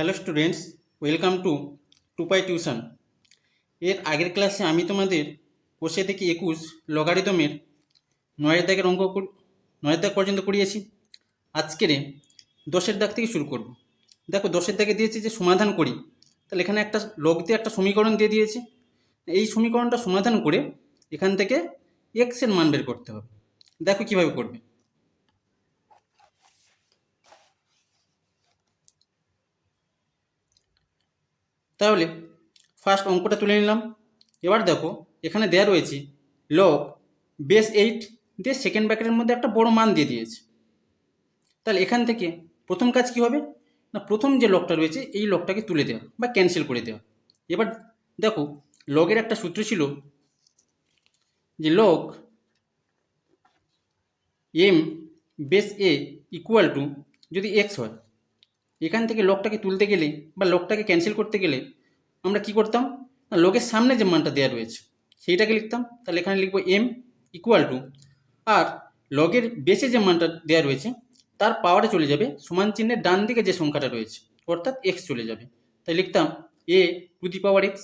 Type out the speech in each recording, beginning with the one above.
Hello students, welcome to Tupai tuition. এর আগের ক্লাসে আমি তোমাদের কোষে থেকে একুশ লগারিদমের নয়ের দাগের অঙ্ক নয়ের দাগ পর্যন্ত করিয়েছি। আজকেরে দশের দাগ থেকে শুরু করব। দেখো দশের দাগে দিয়েছি যে সমাধান করি, তাহলে এখানে একটা লগ দিয়ে একটা সমীকরণ দিয়ে দিয়েছে। এই সমীকরণটা সমাধান করে এখান থেকে এক্সের মান বের করতে হবে। দেখো কীভাবে করবে। তাহলে ফার্স্ট অঙ্কটা তুলে নিলাম। এবার দেখো, এখানে দেয়া রয়েছে লগ বেস এইট দিয়ে সেকেন্ড ব্র্যাকেটের মধ্যে একটা বড় মান দিয়ে দিয়েছে। তাহলে এখান থেকে প্রথম কাজ কি হবে? না, প্রথম যে লকটা রয়েছে, এই লকটাকে তুলে দেওয়া বা ক্যান্সেল করে দেওয়া। এবার দেখো লগের একটা সূত্র ছিল যে log m base a equal to যদি এক্স হয় এখান থেকে লকটাকে তুলতে গেলে বা লকটাকে ক্যান্সেল করতে গেলে আমরা কি করতাম? না লগের সামনে যে মানটা দেওয়া রয়েছে, সেইটাকে লিখতাম। তাহলে এখানে লিখব এম ইকুয়াল টু আর লগের বেসে যে মানটা দেওয়া রয়েছে, তার পাওয়ারে চলে যাবে সমান চিহ্নের ডান দিকে যে সংখ্যাটা রয়েছে, অর্থাৎ এক্স চলে যাবে। তাই লিখতাম a to the power x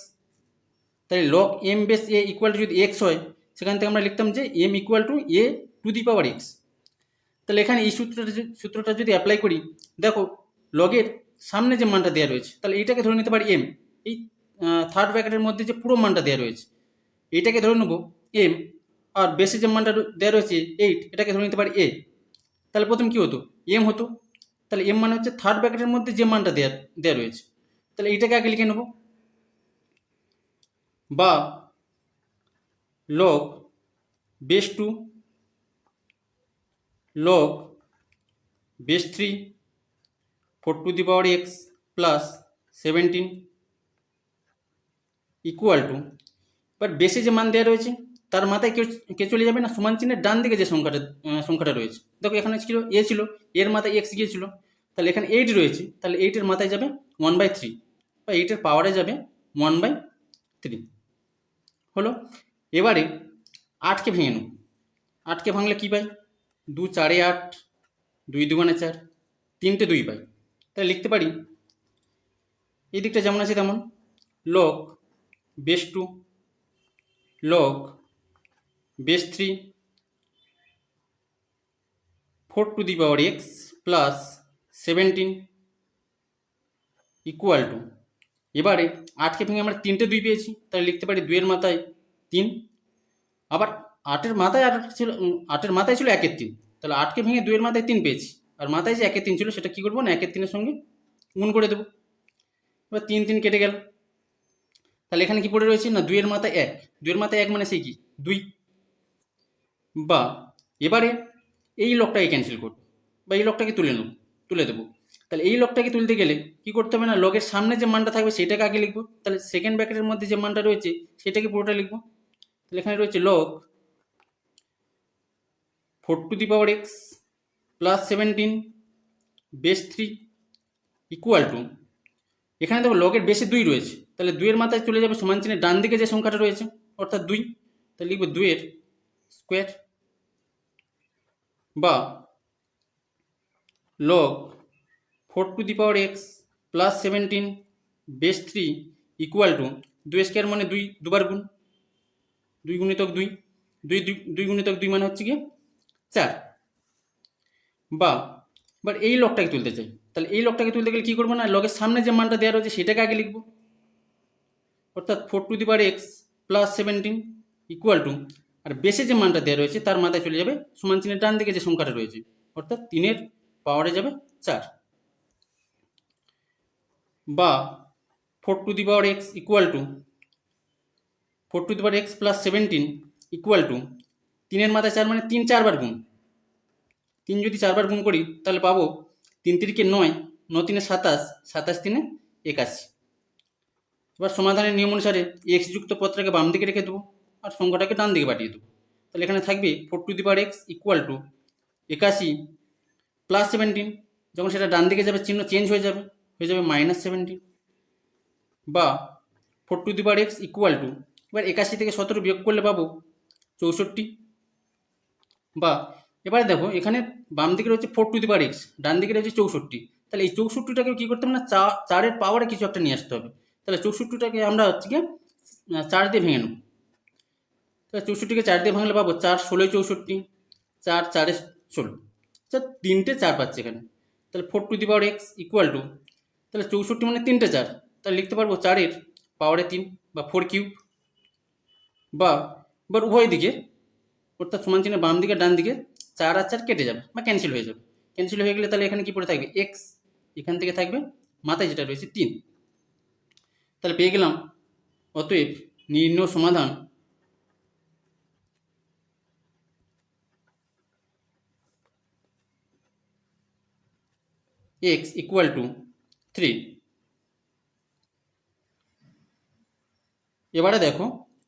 তাই log m base a equal to যদি এক্স হয়, সেখান থেকে আমরা লিখতাম যে m equal to a to the power x তাহলে এখানে এই সূত্রটা সূত্রটা যদি অ্যাপ্লাই করি, দেখো লগের সামনে যে মানটা দেওয়া রয়েছে, তাহলে এইটাকে ধরে নিতে পারি এম এই থার্ড ব্র্যাকেটের মধ্যে যে পুরো মানটা দেওয়া রয়েছে, এইটাকে ধরে নেব এম আর বেসে যে মানটা দেওয়া রয়েছে এইট এটাকে ধরে নিতে পারি এ তাহলে প্রথম কী হতো? এম হতো। তাহলে এম মানে হচ্ছে থার্ড ব্র্যাকেটের মধ্যে যে মানটা দেওয়া দেওয়া রয়েছে। তাহলে এইটাকে আগে লিখে নেব। বা log base two log base three four to the power x plus seventeen equal to. But বেসে যে মান দেওয়া রয়েছে, তার মাথায় কে কে চলে যাবে না। সমান চিহ্নের ডান দিকে যে সংখ্যাটা সংখ্যাটা রয়েছে। দেখো এখানে ছিল, এ ছিল, এর মাথায় এক্স গিয়েছিল। তাহলে এখানে এইট রয়েছে, তাহলে এইটের মাথায় যাবে ওয়ান বাই থ্রি। বা এইটের পাওয়ারে যাবে ওয়ান বাই থ্রি। হলো, এবারে আটকে ভেঙে নেব আটকে ভাঙলে কী পাই? দু চারে আট, দুই দুগুণে চার, তিনটে দুই পাই। তাহলে লিখতে পারি। এই দিকটা যেমন আছে তেমন। Log base two, log base three, four to the power x plus seventeen equal to. এবারে আটকে ভেঙে আমরা তিনটে দুই পেয়েছি, তাহলে লিখতে পারি দুইয়ের মাথায় তিন। আবার আটের মাথায় আট ছিল আটের মাথায় ছিল একের তিন। তাহলে আটকে ভেঙে দুইয়ের মাথায় তিন পেয়েছি। আর মাথায় যে একের তিন ছিল, সেটা কী করব না, একের তিনের সঙ্গে গুণ করে দেবো। এবার তিন তিন কেটে গেল। তাহলে এখানে কি পড়ে রয়েছে? না, দুইয়ের মাথায় এক। দুইয়ের মাথায় এক মানে সেই কি? দুই। বা, এবারে এই লকটাকে ক্যান্সেল করব, বা এই লকটাকে তুলে নেব, তুলে দেবো। তাহলে এই লকটাকে তুলতে গেলে কি করতে হবে না, লগের সামনে যে মানটা থাকবে, সেটাকে আগে লিখব। তাহলে সেকেন্ড ব্র্যাকেটের মধ্যে যে মানটা রয়েছে, সেটাকে পুরোটা লিখব। তাহলে এখানে রয়েছে log four to the power x plus seventeen base three equal to এখানে দেখো লগের বেশি দুই রয়েছে, তাহলে দুইয়ের মাথায় চলে যাবে সমান চিহ্নের ডান দিকে যে সংখ্যাটা রয়েছে, অর্থাৎ দুই, তাহলে লিখব দুইয়ের স্কোয়ার বা log four to the power x plus seventeen base three equal to দুই স্কোয়ার মানে দুই, দুবার গুণ, দুই গুণিতক দুই দুই, দুই- গুণিতক দুই মানে হচ্ছে কি চার। বা বাট এই লকটাকে তুলতে চাই। তাহলে এই লকটাকে তুলতে গেলে কী করব না? লগের সামনে যে মানটা দেওয়া রয়েছে সেটাকে আগে লিখব। অর্থাৎ four to the power x plus seventeen equal to আর বেসে যে মানটা দেওয়া রয়েছে তার মাথায় চলে যাবে সমান চিহ্নের ডান দিকে যে সংখ্যাটা রয়েছে, অর্থাৎ তিনের পাওয়ারে যাবে চার। বা four to the power x equal to four to the power x plus seventeen equal to তিনের মাথায় চার মানে তিন চারবার গুণ। তিন যদি চারবার গুণ করি, তাহলে পাবো তিন তিরিকে নয়, ন তিনে সাতাশ সাতাশ তিনে একাশি। এবার সমাধানের নিয়ম অনুসারে এক্স যুক্ত পত্রকে বাম দিকে রেখে দেবো আর সংখ্যাটাকে ডান দিকে পাঠিয়ে দেবো। তাহলে এখানে থাকবে four to the power x equal to একাশি প্লাস সেভেন্টিন যখন সেটা ডান দিকে যাবে, চিহ্ন চেঞ্জ হয়ে যাবে হয়ে যাবে মাইনাস সেভেন্টিন বা four to the power x equal to এবার একাশি থেকে সতেরো বিয়োগ করলে পাবো চৌষট্টি বা এবারে দেখো, এখানে বাম দিকে রয়েছে four to the power x ডান দিকে রয়েছে চৌষট্টি। তাহলে এই চৌষট্টিটাকে কী করতে হবে না চারের পাওয়ারে কিছু একটা নিয়ে আসতে হবে। তাহলে চৌষট্টিটাকে আমরা হচ্ছে গিয়ে চার দিয়ে ভেঙে নেব। তাহলে চৌষট্টিকে চার দিয়ে ভাঙলে পাবো চার ষোলোই চৌষট্টি। চার, চারে ষোলো। চার তিনটে চার পাচ্ছি এখানে। তাহলে four to the power x equal to তাহলে চৌষট্টি মানে তিনটে চার। তাহলে লিখতে পারব চারের পাওয়ারে তিন বা ফোর কিউব বা, এবার উভয় দিকে, অর্থাৎ সমান চিহ্নের বাম দিকে, ডান দিকে চার আর চার কেটে যাবে বা ক্যান্সেল হয়ে যাবে। ক্যান্সেল হয়ে গেলে তাহলে এখানে কি পড়ে থাকবে? এক্স এখান থেকে থাকবে মাথায় যেটা রয়েছে তিন। তাহলে পেয়ে গেলাম। অতএব নির্ণয় সমাধান। এক্স ইকুয়াল টু থ্রি এবারে দেখো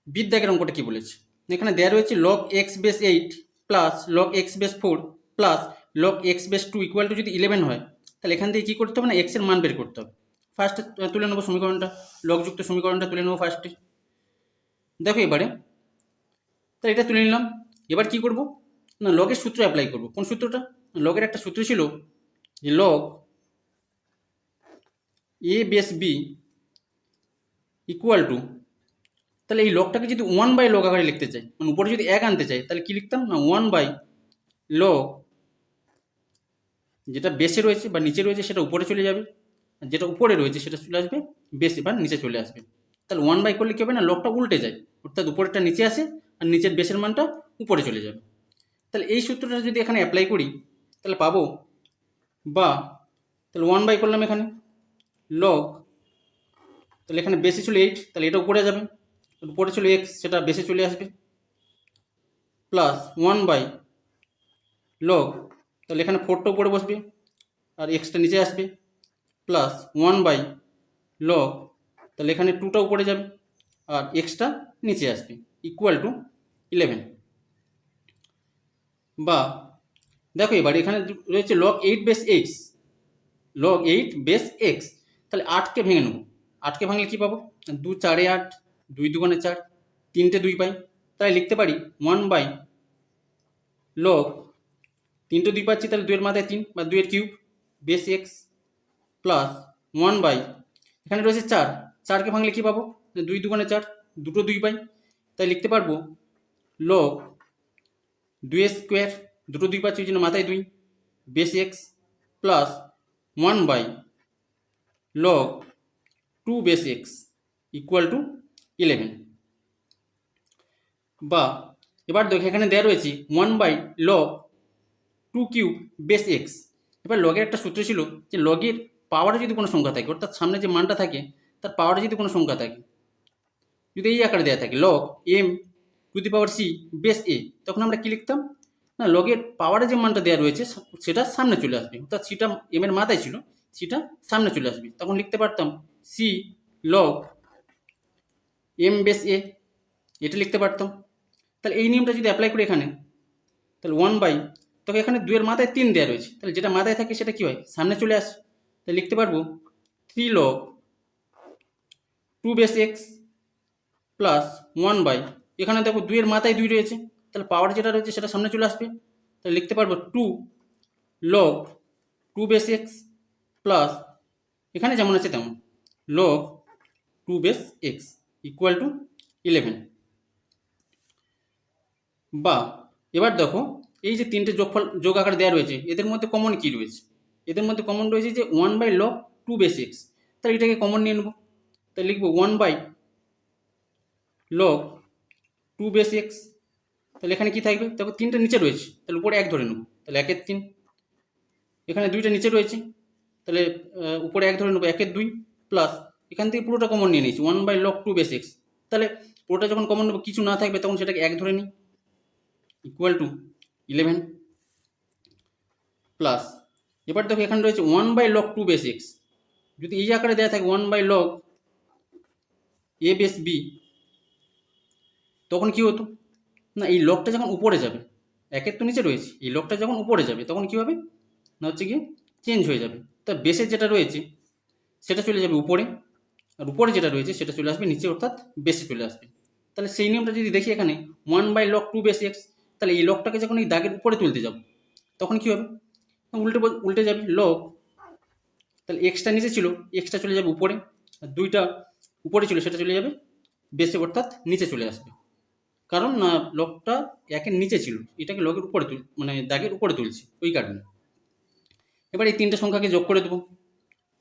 বিদ্যাকের অঙ্কটা কি বলেছে? এখানে দেওয়া রয়েছে log x base eight plus log x base four plus log x base two equal to যদি ইলেভেন হয়, তাহলে এখান থেকে কী করতে হবে না এক্সের মান বের করতে হবে। ফার্স্টে তুলে নেব সমীকরণটা লগযুক্ত সমীকরণটা তুলে নেব ফার্স্টে দেখো এবারে, তাহলে এটা তুলে নিলাম। এবার কি করব? না লগের সূত্র অ্যাপ্লাই করব। কোন সূত্রটা? লগের একটা সূত্র ছিল যে log a base b equal to তাহলে এই লগটাকে যদি ওয়ান বাই লগ আকারে লিখতে চাই মানে উপরে যদি এক আনতে চাই, তাহলে কি লিখতাম? না ওয়ান বাই লগ যেটা বেসে রয়েছে বা নিচে রয়েছে সেটা উপরে চলে যাবে, আর যেটা উপরে রয়েছে সেটা চলে আসবে বেসে বা নিচে চলে আসবে। তাহলে ওয়ান বাই করলে কী হবে না? লগটা উল্টে যায়, অর্থাৎ উপরেরটা নিচে আসে আর নিচের বেসের মানটা উপরে চলে যাবে। তাহলে এই সূত্রটা যদি এখানে অ্যাপ্লাই করি, তাহলে পাবো বা, তাহলে ওয়ান বাই করলাম এখানে লগ তাহলে এখানে বেশি ছিল এইট তাহলে এটা উপরে যাবে। উপরে ছিল এক্স সেটা বেশি চলে আসবে। প্লাস ওয়ান বাই লগ তাহলে এখানে ফোরটা উপরে বসবে, আর এক্সটা নিচে আসবে। প্লাস ওয়ান বাই লগ তাহলে এখানে টুটা উপরে যাবে, আর এক্সটা নিচে আসবে ইকুয়াল টু ইলেভেন বা দেখো এবার এখানে রয়েছে log eight base x log eight base x তাহলে আটকে ভেঙে নেব। আটকে ভাঙলে কী পাবো? দু চারে আট দুই দুগুণে চার, তিনটে দুই পাই। তাই লিখতে পারি ওয়ান বাই লগ তিনটে দুই পাচ্ছি, তাহলে দুইয়ের মাথায় তিন বা দুইয়ের cube base x plus one by এখানে রয়েছে চার। চারকে ভাঙলে কী পাবো? দুই দুগুণে চার, দুটো দুই পাই। তাই লিখতে পারব লগ দুই স্কোয়ার দুটো দুই পাচ্ছি, ওই জন্য মাথায় দুই base x plus one by log two base x equal to eleven. বা এবার দেখো এখানে দেওয়া রয়েছে one by log two cube base x এবার লগের একটা সূত্র ছিল যে লগের পাওয়ারে যদি কোনো সংখ্যা থাকে, অর্থাৎ সামনে যে মানটা থাকে, তার পাওয়ারে যদি কোনো সংখ্যা থাকে, যদি এই আকারে দেওয়া থাকে log m to the power c base a তখন আমরা কী লিখতাম? না লগের পাওয়ারে যে মানটা দেওয়া রয়েছে, সেটা সামনে চলে আসবে। অর্থাৎ সিটা এম এর মাথায় ছিল সিটা সামনে চলে আসবে। তখন লিখতে পারতাম c log m base a এটা লিখতে পারতাম। তাহলে এই নিয়মটা যদি অ্যাপ্লাই করি এখানে, তাহলে ওয়ান বাই তখন এখানে দুয়ের মাথায় তিন দেওয়া রয়েছে। তাহলে যেটা মাথায় থাকে সেটা কী হয়? সামনে চলে আসে। তাহলে লিখতে পারব three log two base x plus one by এখানে দেখো দুইয়ের মাথায় দুই রয়েছে। তাহলে পাওয়ার যেটা রয়েছে সেটা সামনে চলে আসবে। তাহলে লিখতে পারব two log two base x plus এখানে যেমন আছে তেমন log two base x equal to eleven বা, এবার দেখো, এই যে তিনটে যোগফল, যোগ আকার দেওয়া রয়েছে, এদের মধ্যে কমন কী রয়েছে? এদের মধ্যে কমন রয়েছে যে one by log two base x তাহলে এটাকে কমন নিয়ে নেব। তাহলে লিখব one by log two base x তাহলে এখানে কী থাকবে? দেখো তিনটা নিচে রয়েছে, তাহলে উপরে এক ধরে নেব। তাহলে একের তিন। এখানে দুইটা নিচে রয়েছে, তাহলে উপরে এক ধরে নেব, একের দুই প্লাস এখান থেকে পুরোটা কমন নিয়ে নিয়েছি one by log two base x তাহলে পুরোটা যখন কমন নেব, কিছু না থাকবে, তখন সেটাকে এক ধরে নিই। ইকুয়াল টু ইলেভেন প্লাস এবার দেখো, এখানে রয়েছে one by log two base x যদি এই আকারে দেওয়া থাকে one by log a base b তখন কি হতো? না, এই লকটা যখন উপরে যাবে, একের তো নিচে রয়েছে, এই লকটা যখন উপরে যাবে, তখন কি হবে? না হচ্ছে গিয়ে চেঞ্জ হয়ে যাবে। তা বেসে যেটা রয়েছে, সেটা চলে যাবে উপরে। আর উপরে যেটা রয়েছে সেটা চলে আসবে, নিচে অর্থাৎ বেসে চলে আসবে। তাহলে সেই নিয়মটা যদি দেখি এখানে one by log two base x তাহলে এই লকটাকে যখন এই দাগের উপরে তুলতে যাব, তখন কি হবে? উল্টে উল্টে যাবে লক তাহলে এক্সটা নিচে ছিল এক্সটা চলে যাবে উপরে, আর দুইটা উপরে ছিল, সেটা চলে যাবে বেসে অর্থাৎ নিচে চলে আসবে। কারণ না লকটা একের নিচে ছিল, এটাকে লগের উপরে তুল মানে দাগের উপরে তুলছি, ওই কারণে। এবার এই তিনটে সংখ্যাকে যোগ করে দেবো।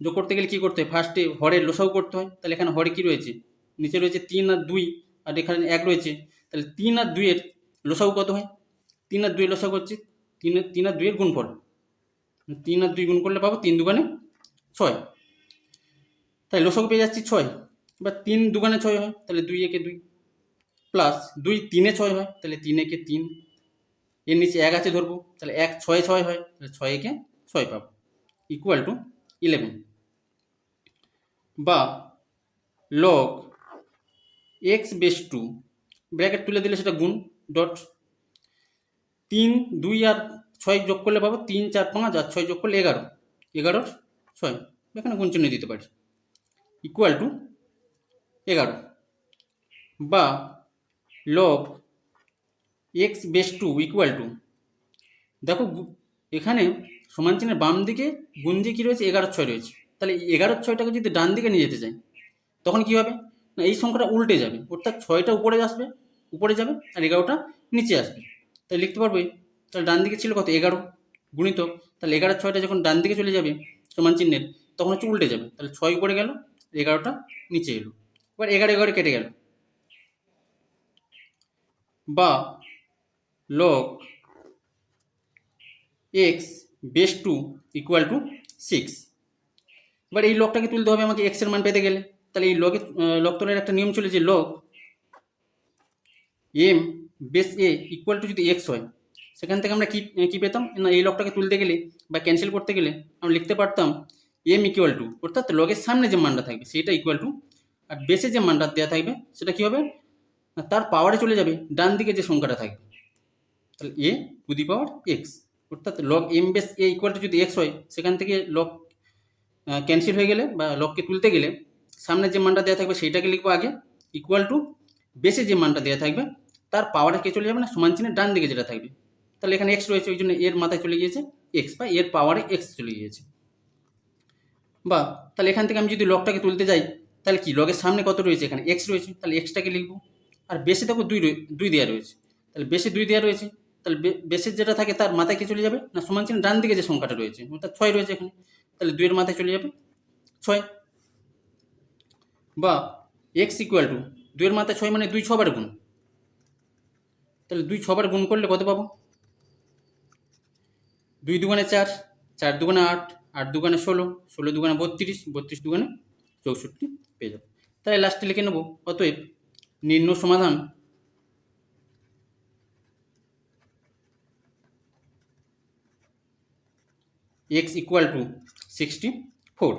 যোগ করতে গেলে কী করতে হয়? ফার্স্টে হরের লোসাও করতে হয়। তাহলে এখানে হরে কী রয়েছে? নিচে রয়েছে তিন আর দুই আর এখানে এক রয়েছে। তাহলে তিন আর দুইয়ের লোসাউ কত হয়? তিন আর দুইয়ের লোসাউ হচ্ছে তিন তিন আর দুইয়ের গুণ গুণফল। তিন আর দুই গুণ করলে পাবো তিন দুগানে ছয়। তাই লোসাগু পেয়ে যাচ্ছি ছয়। এবার তিন দুগানে ছয় হয়, তাহলে দুই একে দুই প্লাস দুই তিনে ছয় হয়, তাহলে তিন একে তিন। এর নিচে এক আছে ধরবো, তাহলে এক ছয় ছয় হয়, তাহলে ছয় একে ছয় পাবো। ইকুয়াল টু ইলেভেন বা log x base two bracket তুলে দিলে সেটা গুণ ডট তিন, দুই আর ছয় যোগ করলে পাবো তিন, চার, পাঁচ আর ছয় যোগ করলে এগারো। এগারোর ছয়, এখানে গুণ চিহ্ন দিতে পারি। ইকুয়াল টু এগারো। বা log x base two equal to দেখো এখানে সমান চিহ্নের বাম দিকে গুণ দিয়ে কী রয়েছে? এগারো ছয় রয়েছে। তাহলে এই এগারো ছয়টাকে যদি ডান দিকে নিয়ে যেতে চাই, তখন কী হবে? না, এই সংখ্যাটা উল্টে যাবে। অর্থাৎ ছয়টা উপরে আসবে, উপরে যাবে, আর এগারোটা নিচে আসবে। তাই লিখতে পারব তাহলে ডান দিকে ছিল কত? এগারো গুণিত, তাহলে এগারো ছয়টা যখন ডান দিকে চলে যাবে, সমান চিহ্নের, তখন হচ্ছে উল্টে যাবে। তাহলে ছয় উপরে গেল এগারোটা নিচে এলো। এবার এগারো এগারো কেটে গেল। বা log x base two equal to six এবার এই লগটাকে তুলতে হবে আমাকে এক্সের মান পেতে গেলে। তাহলে এই লগে লগ তোলার একটা নিয়ম চলে যে m base a equal to যদি এক্স হয়, সেখান থেকে আমরা কি কী পেতাম? না, এই লগটাকে তুলতে গেলে বা ক্যান্সেল করতে গেলে আমরা লিখতে পারতাম এম ইকুয়াল টু অর্থাৎ লগের সামনে যে মানটা থাকবে সেটা ইকুয়াল টু আর বেসে যে মানটা দেওয়া থাকবে সেটা কী হবে? তার পাওয়ারে চলে যাবে ডান দিকে যে সংখ্যাটা থাকবে। তাহলে a to the power x অর্থাৎ log m base a equal to যদি এক্স হয়, সেখান থেকে লগ ক্যান্সেল হয়ে গেলে বা লগকে তুলতে গেলে সামনে যে মানটা দেওয়া থাকবে সেইটাকে লিখব আগে ইকুয়াল টু বেসে যে মানটা দেওয়া থাকবে, তার পাওয়ারে কে চলে যাবে না, সমান চিহ্নের ডান দিকে যেটা থাকবে। তাহলে এখানে এক্স রয়েছে, ওই জন্য এর মাথায় চলে গিয়েছে এক্স বা এর পাওয়ারে এক্স চলে গিয়েছে। বা তাহলে এখান থেকে আমি যদি লগটাকে তুলতে যাই, তাহলে কি? লগের সামনে কত রয়েছে? এখানে এক্স রয়েছে, তাহলে এক্সটাকে লিখব। আর বেসে দেখো দুই দুই দেওয়া রয়েছে। তাহলে বেসে দুই দেওয়া রয়েছে, তাহলে বেসের যেটা থাকে তার মাথায় কি চলে যাবে? না, সমান চিহ্ন ডান দিকে যে সংখ্যাটা রয়েছে, অর্থাৎ ছয় রয়েছে এখানে। তাহলে দুইয়ের মাথায় চলে যাবে। ছয়। বা এক্স ইকুয়াল টু দুইয়ের মাথায় ছয় মানে দুই ছবার গুণ। তাহলে দুই ছবার গুণ করলে কত পাবো? দুই দুগানে চার চার দুগানে আট আট দুগানে ষোলো ষোলো দুগানে বত্রিশ বত্রিশ দুগানে চৌষট্টি পেয়ে যাব। তাহলে লাস্টে লিখে নেব, অতএব নিম্ন সমাধান x equal to sixty four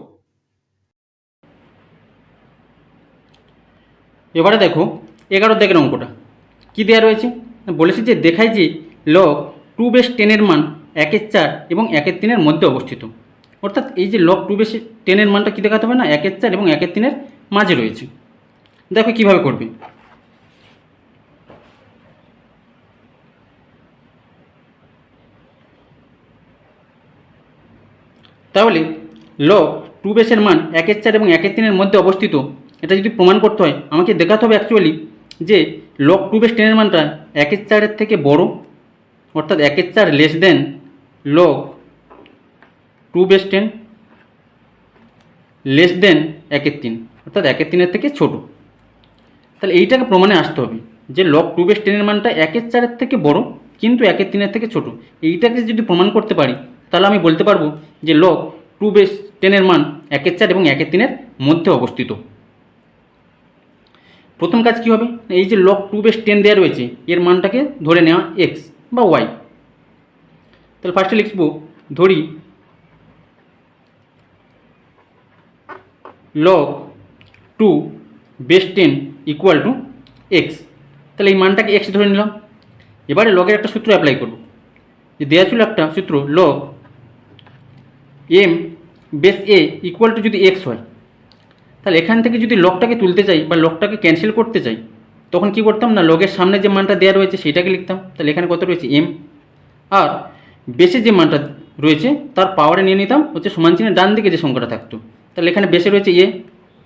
এবারে দেখো, এগারো দেখের অঙ্কটা। কী দেওয়া রয়েছে? বলেছি যে দেখায় যে লগ টু বেস টেনের মান একের চার এবং একের তিনের মধ্যে অবস্থিত। অর্থাৎ এই যে লগ টু বেস টেনের মানটা কী দেখাতে হবে না? একের চার এবং একের তিনের মাঝে রয়েছে। দেখো কীভাবে করবে। তাহলে লগ টু বেসের মান একের চার এবং একের তিনের মধ্যে অবস্থিত। এটা যদি প্রমাণ করতে হয়, আমাকে দেখাতে হবে অ্যাকচুয়ালি যে লগ টু বেস টেনের মানটা একের চারের থেকে বড়, অর্থাৎ একের চার less than log two base ten less than একের তিন, অর্থাৎ একের তিনের থেকে ছোট। তাহলে এইটাকে প্রমাণে আসতে হবে যে লগ টু বেস টেনের মানটা একের চারের থেকে বড়, কিন্তু একের তিনের থেকে ছোট। এইটাকে যদি প্রমাণ করতে পারি তাহলে আমি বলতে পারব যে লগ টু বেস টেনের মান একের চার এবং একের তিনের মধ্যে অবস্থিত। প্রথম কাজ কী হবে? এই যে লক টু বেস টেন দেওয়া রয়েছে, এর মানটাকে ধরে নেওয়া এক্স বা ওয়াই তাহলে ফার্স্টে লিখব, ধরি log two base ten equal to x তাহলে এই মানটাকে এক্স ধরে নিলাম। এবারে লগের একটা সূত্র অ্যাপ্লাই করব। যে দেওয়া ছিল একটা সূত্র log m base a equal to যদি এক্স হয় তাহলে এখান থেকে যদি লগটাকে তুলতে চাই বা লগটাকে ক্যান্সেল করতে চাই তখন কি করতাম না? লগের সামনে যে মানটা দেওয়া রয়েছে সেটাকে লিখতাম। তাহলে এখানে কত রয়েছে? এম আর বেসে যে মানটা রয়েছে তার পাওয়ারে নিয়ে নিতাম হচ্ছে সমান চিহ্নের ডান দিকে যে সংখ্যাটা থাকতো। তাহলে এখানে বেশি রয়েছে এ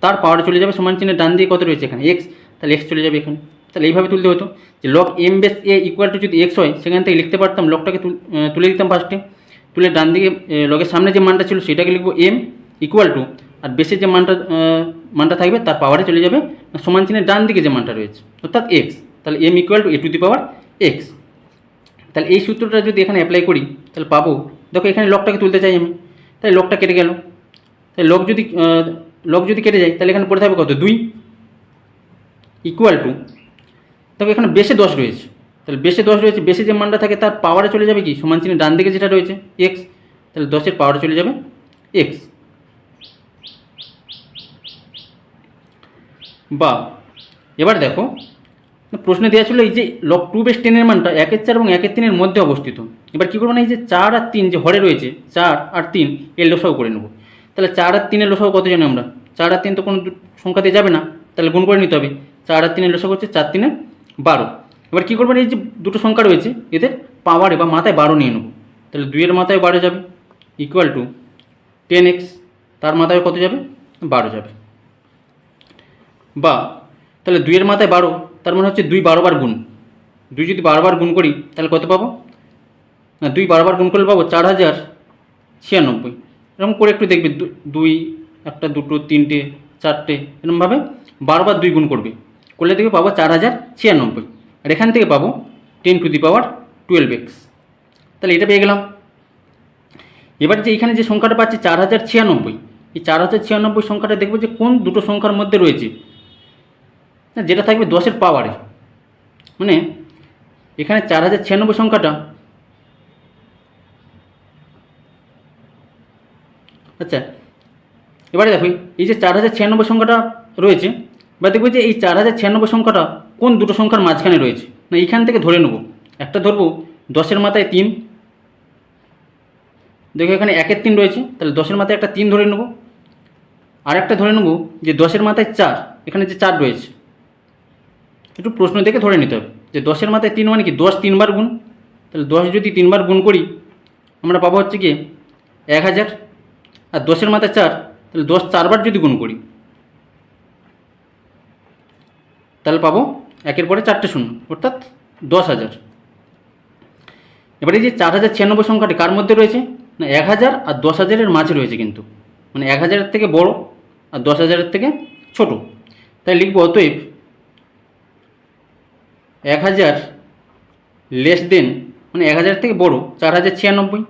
তার পাওয়ারে চলে যাবে সমান চিহ্নের ডান দিকে কত রয়েছে এখানে? এক্স তাহলে এক্স চলে যাবে এখানে। তাহলে এইভাবে তুলতে হতো। যে log m base a equal to যদি এক্স হয় সেখান থেকে লিখতে পারতাম আহ, তুলে দিতাম ফার্স্টে তুলে ডান দিকে লগের সামনে যে মানটা ছিল সেটাকে লিখব এম ইকুয়াল টু আর বেসের যে মানটা মানটা থাকবে তার পাওয়ারে চলে যাবে সমান চিহ্নের ডান দিকে যে মানটা রয়েছে, অর্থাৎ এক্স তাহলে m equal to a to the power x তাহলে এই সূত্রটা যদি এখানে অ্যাপ্লাই করি, তাহলে পাবো, দেখো এখানে লকটাকে তুলতে চাই আমি তাই লকটা কেটে গেল তাই লক যদি লক যদি কেটে যায়, তাহলে এখানে পড়ে থাকবে কত? দুই ইকুয়াল টু দেখো এখানে বেশে দশ রয়েছে তাহলে বেশে দশ রয়েছে, বেশে যে মানটা থাকে তার পাওয়ারে চলে যাবে কি? সমান চিহ্নের ডান দিকে যেটা রয়েছে এক্স তাহলে দশের পাওয়ারে চলে যাবে এক্স বা, এবার দেখো, প্রশ্নে দেওয়া ছিল এই যে লক টু বেস টেনের মানটা একের চার এবং একের তিনের মধ্যে অবস্থিত। এবার কী করব না, এই যে চার আর তিন যে হরে রয়েছে, চার আর তিন, এর লোসাও করে নেব। তাহলে চার আর তিনের লোসাও কত জানি আমরা? চার আর তিন তো কোনো সংখ্যাতে যাবে না, তাহলে গুণ করে নিতে হবে। চার আর তিনের লোসাও হচ্ছে চার তিনে বারো। এবার কী করবেন, এই যে দুটো সংখ্যা রয়েছে, এদের পাওয়ারে বা মাথায় বারো নিয়ে নেব। তাহলে দুইয়ের মাথায় বারো যাবে ইকুয়াল টু টেন এক্স তার মাথায় কত যাবে? বারো যাবে। বা, তাহলে দুইয়ের মাথায় বারো তার মানে হচ্ছে দুই বারোবার গুণ। দুই যদি বারোবার গুণ করি, তাহলে কত পাবো? না, দুই বারোবার গুণ করলে পাবো চার হাজার ছিয়ানব্বই। এরকম করে একটু দেখবে দুই, একটা, দুটো, তিনটে, চারটে, এরকমভাবে বারোবার দুই গুণ করবে। করলে দেখবে পাবো চার হাজার ছিয়ানব্বই। আর এখান থেকে পাবো ten to the power twelve x তাহলে এটা পেয়ে গেলাম। এবার যে এখানে যে সংখ্যাটা পাচ্ছি চার হাজার ছিয়ানব্বই, এই চার হাজার ছিয়ানব্বই সংখ্যাটা দেখব যে কোন দুটো সংখ্যার মধ্যে রয়েছে। না, যেটা থাকবে দশের পাওয়ারে মানে এখানে চার হাজার ছিয়ানব্বই সংখ্যাটা আচ্ছা এবারে দেখো, এই যে চার হাজার ছিয়ানব্বই সংখ্যাটা রয়েছে, এবার দেখব যে এই চার হাজার ছিয়ানব্বই সংখ্যাটা কোন দুটো সংখ্যার মাঝখানে রয়েছে? না, এইখান থেকে ধরে নেব। একটা ধরবো, দশের মাথায় তিন। দেখো এখানে একের তিন রয়েছে, তাহলে দশের মাথায় একটা তিন ধরে নেব। আর একটা ধরে নেব যে দশের মাথায় চার, এখানে যে চার রয়েছে। একটু প্রশ্ন দেখে ধরে নিতে হবে যে দশের মাথায় তিন মানে কি? দশ তিনবার গুণ। তাহলে দশ যদি তিনবার গুণ করি, আমরা পাবো হচ্ছে কি? এক হাজার। আর দশের মাথায় চার, তাহলে দশ চারবার যদি গুণ করি, তাহলে পাবো একের পরে চারটে শূন্য, অর্থাৎ দশ হাজার। এবারে যে চার হাজার ছিয়ানব্বই সংখ্যাটি কার মধ্যে রয়েছে? না, এক হাজার আর দশ হাজারের মাঝে রয়েছে কিন্তু। মানে এক হাজারের থেকে বড় আর দশ হাজারের থেকে ছোট। তাই লিখব অতএব এক হাজার লেস দেন মানে এক হাজার থেকে বড়, চার হাজার ছিয়ানব্বই।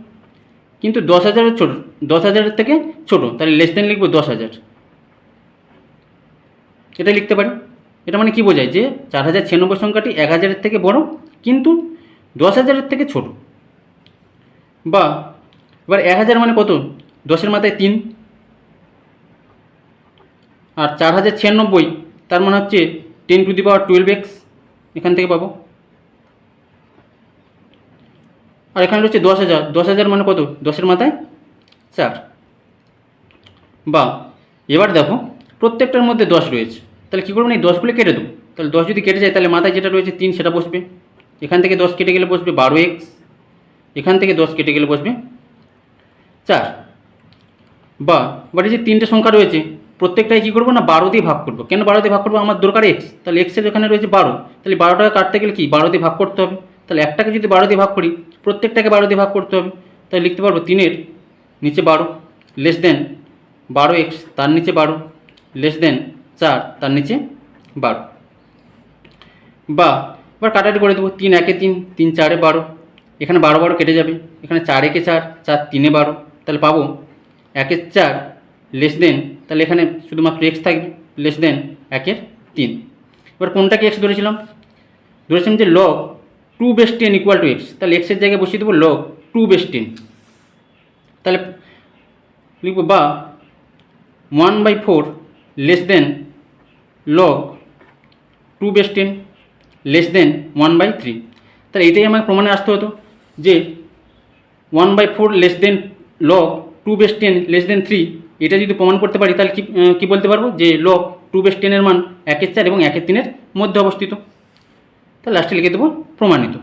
কিন্তু দশ হাজারের ছোটো, দশ হাজারের থেকে ছোট, তাহলে লেস দেন লিখব দশ হাজার। এটা লিখতে পারি? এটা মানে কি বোঝায় যে চার হাজার ছিয়ানব্বই সংখ্যাটি এক হাজারের থেকে বড়, কিন্তু দশ হাজারের থেকে ছোট। বা এবার এক হাজার মানে কত? দশের মাথায় তিন। আর চার হাজার ছিয়ানব্বই, তার মানে হচ্ছে ten to the power twelve x, এখান থেকে পাবো। আর এখানে রয়েছে দশ হাজার। দশ হাজার মানে কত? দশের মাথায় চার। বা এবার দেখো, প্রত্যেকটার মধ্যে দশ রয়েছে। তাহলে কী করব না, এই দশগুলো কেটে দেবো। তাহলে দশ যদি কেটে যায়, তাহলে মাথায় যেটা রয়েছে তিন, সেটা বসবে। এখান থেকে দশ কেটে গেলে বসবে বারো এক্স। এখান থেকে দশ কেটে গেলে বসবে চার। বা এই যে তিনটে সংখ্যা রয়েছে, প্রত্যেকটাই কী করব না, বারো দিয়ে ভাগ করব। কেন বারো দিয়ে ভাগ করব? আমার দরকার এক্স। তাহলে এক্সের এখানে রয়েছে বারো। তাহলে বারোটাকে কাটতে গেলে কি? বারো দিয়ে ভাগ করতে হবে। তাহলে একটাকে যদি বারো দিয়ে ভাগ করি, প্রত্যেকটাকে বারো দিয়ে ভাগ করতে হবে। তাহলে লিখতে পারব তিনের নিচে বারো লেস দেন বারো এক্স, তার নিচে বারো লেস দেন চার, তার নিচে বারো। বা, এবার কাটাটি করে দেবো, তিন একে তিন তিন চারে বারো। এখানে বারো বারো কেটে যাবে। এখানে চার একে চার চার তিনে বারো। তাহলে পাবো একের চার লেস দেন তাহলে এখানে শুধুমাত্র এক্স থাকবে লেস দেন একের তিন। এবার কোনটাকে এক্স ধরেছিলাম? ধরেছিলাম যে log two base ten equal to x তাহলে এক্সের জায়গায় বসিয়ে দেবো লগ টু বেস টেন তাহলে লিখব বা one by four less than log two base ten less than one by three তাহলে এটাই আমাকে প্রমাণে আসতে হতো যে one by four less than log two base ten less than three এটা যদি প্রমাণ করতে পারি তাহলে কি কী বলতে পারব? যে লগ টু বেস টেনের মান একের চার এবং একের তিনের মধ্যে অবস্থিত। তাহলে লাস্টে লিখে দেবো প্রমাণিত।